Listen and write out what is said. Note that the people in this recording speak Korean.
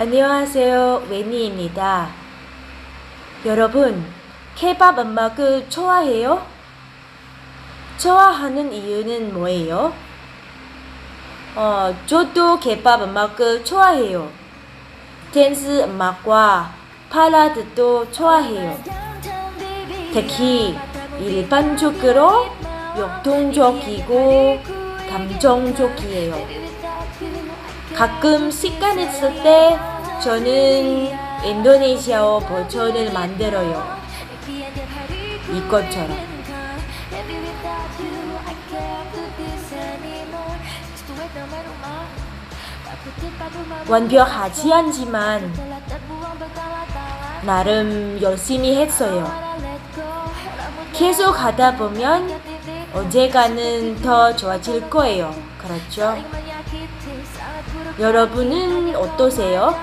안녕하세요. 웨니입니다. 여러분, 케밥 음악을 좋아해요? 좋아하는 이유는 뭐예요? 어, 저도 케밥 음악을 좋아해요. 댄스 음악과 팔라드도 좋아해요. 특히 일반적으로 역동적이고 감정적이에요. 가끔 시간 있을 때 저는 인도네시아어 버전을 만들어요. 이것처럼. 완벽하지 않지만 나름 열심히 했어요. 계속 하다 보면 언젠가는 더 좋아질 거예요. 그렇죠? 여러분은 어떠세요?